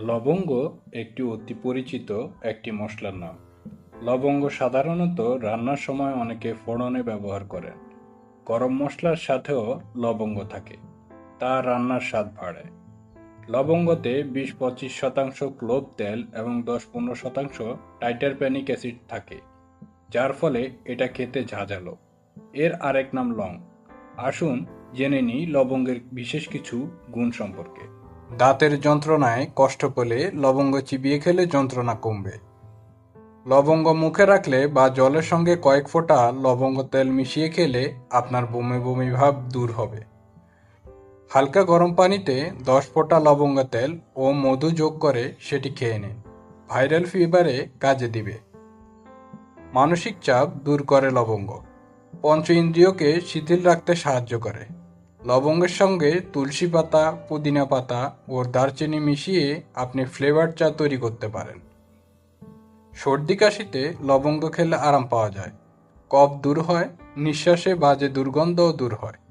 লবঙ্গ একটি অতি পরিচিত একটি মশলার নাম। লবঙ্গ সাধারণত রান্নার সময় অনেকে ফোড়নে ব্যবহার করেন। গরম মশলার সাথেও লবঙ্গ থাকে, তা রান্নার স্বাদ বাড়ায়। লবঙ্গতে বিশ পঁচিশ শতাংশ ক্লোভ তেল এবং দশ পনেরো শতাংশ টাইটারপ্যানিক অ্যাসিড থাকে, যার ফলে এটা খেতে ঝাঁঝালো। এর আরেক নাম লং। আসুন জেনে নিই লবঙ্গের বিশেষ কিছু গুণ সম্পর্কে। দাঁতের যন্ত্রণায় কষ্ট পেলে লবঙ্গ চিবিয়ে খেলে যন্ত্রণা কমবে। লবঙ্গ মুখে রাখলে বা জলের সঙ্গে কয়েক ফোঁটা লবঙ্গ তেল মিশিয়ে খেলে আপনার বমি বমি ভাব দূর হবে। হালকা গরম পানিতে দশ ফোঁটা লবঙ্গ তেল ও মধু যোগ করে সেটি খেয়ে নিন। ভাইরাল ফিভারে কাজে দিবে। মানসিক চাপ দূর করে লবঙ্গ। পঞ্চ ইন্দ্রিয়কে শিথিল রাখতে সাহায্য করে। লবঙ্গের সঙ্গে তুলসী পাতা, পুদিনা পাতা ও দারচিনি মিশিয়ে আপনি ফ্লেভার চা তৈরি করতে পারেন। সর্দি কাশিতে লবঙ্গ খেলে আরাম পাওয়া যায়। কফ দূর হয়, নিঃশ্বাসে বাজে দুর্গন্ধও দূর হয়।